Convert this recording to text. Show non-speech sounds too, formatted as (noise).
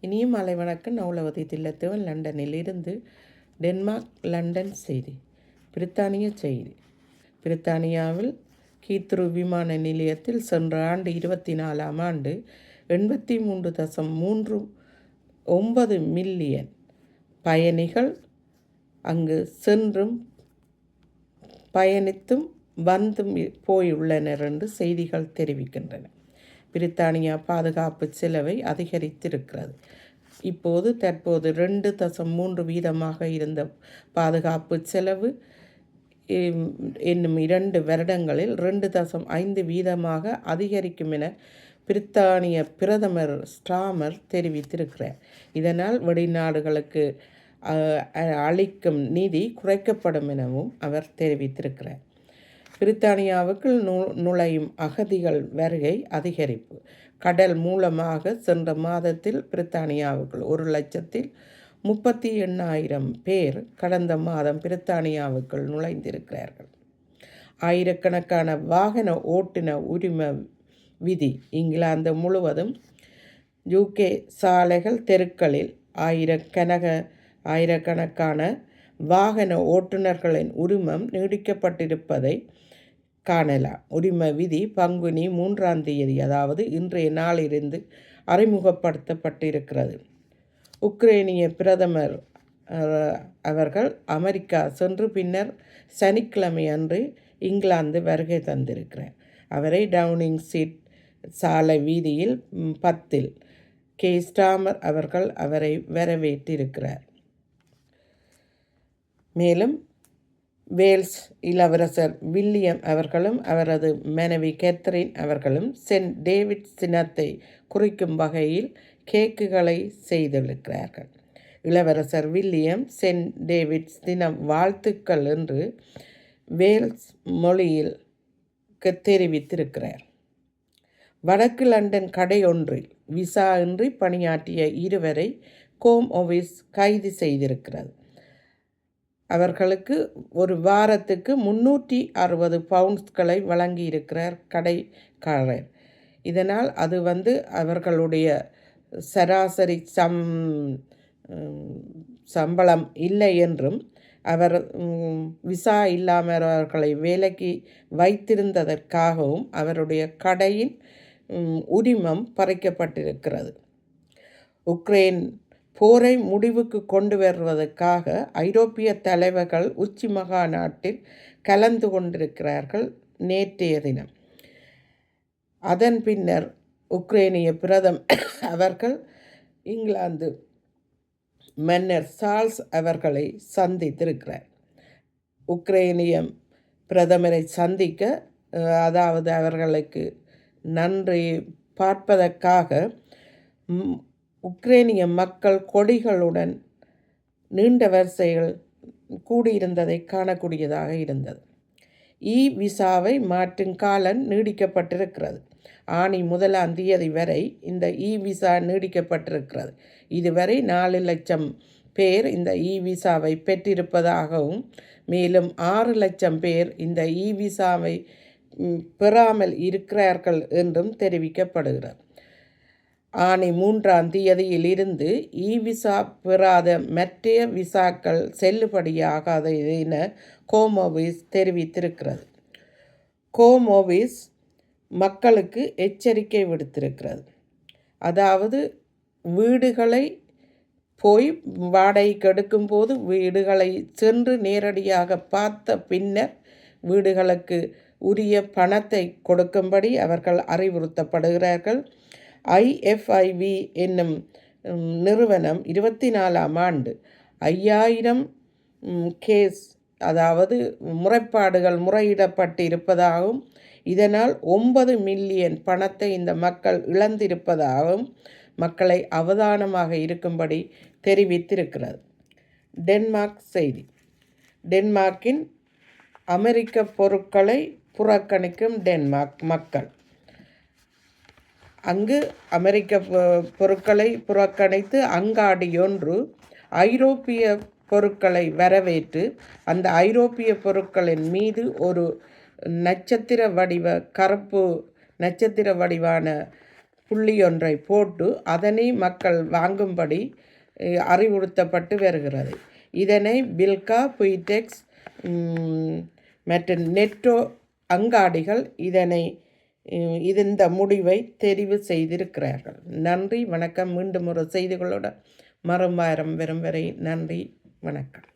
இனியும் மாலை வணக்கம் நவுலவதி தில்லத்தவன் லண்டனில் இருந்து டென்மார்க் லண்டன் செய்தி. பிரித்தானிய செய்தி. பிரித்தானியாவில் கீத்ரு விமான நிலையத்தில் சென்ற ஆண்டு இருபத்தி நாலாம் ஆண்டு எண்பத்தி மூன்று தசம் மூன்று ஒன்பது மில்லியன் பயணிகள் அங்கு சென்றும் பயணித்தும் வந்தும் போயுள்ளனர் என்று செய்திகள் தெரிவிக்கின்றன. பிரித்தானியா பாதுகாப்பு செலவை அதிகரித்திருக்கிறது. இப்போது தற்போது ரெண்டு தசம் மூன்று வீதமாக இருந்த பாதுகாப்பு செலவு என்னும் இரண்டு வருடங்களில் ரெண்டு தசம் ஐந்து வீதமாக அதிகரிக்கும் என பிரித்தானிய பிரதமர் ஸ்டாமர் தெரிவித்திருக்கிறார். இதனால் வெளிநாடுகளுக்கு அளிக்கும் நிதி குறைக்கப்படும் எனவும் அவர் தெரிவித்திருக்கிறார். பிரித்தானியாவுக்குள் நு நுழையும் அகதிகள் வருகை அதிகரிப்பு. கடல் மூலமாக சென்ற மாதத்தில் பிரித்தானியாவுக்குள் ஒரு லட்சத்தில் முப்பத்தி எண்ணாயிரம் பேர் கடந்த மாதம் பிரித்தானியாவுக்குள் நுழைந்திருக்கிறார்கள். ஆயிரக்கணக்கான வாகன ஓட்டுன உரிம விதி இங்கிலாந்து முழுவதும் யூகே சாலைகள் தெருக்களில் ஆயிரக்கணக ஆயிரக்கணக்கான வாகன ஓட்டுநர்களின் உரிமம் நீடிக்கப்பட்டிருப்பதை காணலாம். உரிம விதி பங்குனி மூன்றாம் தேதி அதாவது இன்றைய நாளிலிருந்து அறிமுகப்படுத்தப்பட்டிருக்கிறது. உக்ரைனிய பிரதமர் அவர்கள் அமெரிக்கா சென்று பின்னர் சனிக்கிழமை அன்று இங்கிலாந்து வருகை தந்திருக்கிறார். அவரை டவுனிங் சீட் சாலை வீதியில் பத்தில் கே. ஸ்டாமர் அவர்கள் அவரை வரவேற்றிருக்கிறார். மேலும் வேல்ஸ் இளவரசர் வில்லியம் அவர்களும் அவரது மனைவி கேத்தரின் அவர்களும் சென்ட் டேவிட் சினத்தை குறிக்கும் வகையில் கேக்குகளை செய்திருக்கிறார்கள். இளவரசர் வில்லியம் சென்ட் டேவிட் தினம் வாழ்த்துக்கள் என்று வேல்ஸ் மொழியில் தெரிவித்திருக்கிறார். வடக்கு லண்டன் கடை ஒன்றில் விசா இன்றி பணியாற்றிய இருவரை கோம் ஆஃபீஸ் கைது செய்திருக்கிறது. அவர்களுக்கு ஒரு வாரத்துக்கு முன்னூற்றி அறுபது பவுண்ட்ஸ்களை வழங்கியிருக்கிறார் கடைக்காரர். இதனால் அது வந்து அவர்களுடைய சராசரி சம் சம்பளம் இல்லை என்றும் அவர் விசா இல்லாமல் அவர்களை வேலைக்கு வைத்திருந்ததற்காகவும் அவருடைய கடையின் உரிமம் பறிக்கப்பட்டிருக்கிறது. உக்ரைன் போரை முடிவுக்கு கொண்டு வருவதற்காக ஐரோப்பிய தலைவர்கள் உச்சி மகாநாட்டில் கலந்து கொண்டிருக்கிறார்கள் நேற்றைய தினம். அதன் பின்னர் உக்ரைனிய பிரதம் (coughs) அவர்கள் இங்கிலாந்து மன்னர் சார்ல்ஸ் அவர்களை சந்தித்திருக்கிறார். உக்ரைனிய பிரதமரை சந்திக்க அதாவது அவர்களுக்கு நன்றி பார்ப்பதற்காக உக்ரேனிய மக்கள் கொடிகளுடன் நீண்ட வரிசைகள் கூடியிருந்ததை காணக்கூடியதாக இருந்தது. இ விசாவை மாற்றும் காலம் நீடிக்கப்பட்டிருக்கிறது. ஆணி முதலாம் தேதி வரை இந்த இ விசா நீடிக்கப்பட்டிருக்கிறது. இதுவரை நாலு லட்சம் பேர் இந்த இ விசாவை பெற்றிருப்பதாகவும் மேலும் ஆறு லட்சம் பேர் இந்த இ விசாவை பெறாமல் இருக்கிறார்கள் என்றும் தெரிவிக்கப்படுகிறது. ஆணை மூன்றாம் தேதியிலிருந்து இ விசா பெறாத மற்ற விசாக்கள் செல்லுபடியாகாது என கோமோவிஸ் தெரிவித்திருக்கிறது. கோமோவிஸ் மக்களுக்கு எச்சரிக்கை விடுத்திருக்கிறது. அதாவது வீடுகளை போய் வாடகைக்கு எடுக்கும்போது வீடுகளை சென்று நேரடியாக பார்த்த பின்னர் வீடுகளுக்கு உரிய பணத்தை கொடுக்கும்படி அவர்கள் அறிவுறுத்தப்படுகிறார்கள். ஐஎஃப்ஐவி என்னும் நிறுவனம் இருபத்தி நாலாம் ஆண்டு ஐயாயிரம் கேஸ் அதாவது முறைப்பாடுகள் முறையிடப்பட்டு இருப்பதாகவும் இதனால் ஒன்பது மில்லியன் பணத்தை இந்த மக்கள் இழந்திருப்பதாகவும் மக்களை அவதானமாக இருக்கும்படி தெரிவித்திருக்கிறது. டென்மார்க் செய்தி. டென்மார்க்கின் அமெரிக்க பொருட்களை புறக்கணிக்கும் டென்மார்க் மக்கள். அங்கு அமெரிக்க பொருட்களை புறக்கணித்து அங்காடியொன்று ஐரோப்பிய பொருட்களை வரவேற்று அந்த ஐரோப்பிய பொருட்களின் மீது ஒரு நட்சத்திர வடிவ கருப்பு நட்சத்திர வடிவான புள்ளி ஒன்றை போட்டு அதனை மக்கள் வாங்கும்படி அறிவுறுத்தப்பட்டு வருகிறது. இதனை பில்கா புய்டெக்ஸ் மற்றும் நெட்டோ அங்காடிகள் இதனை இந்த முடிவை தெரிவு செய்திருக்கிறார்கள். நன்றி வணக்கம். மீண்டும் ஒரு செய்திகளோட மறுவாரம் வரும் வரை நன்றி வணக்கம்.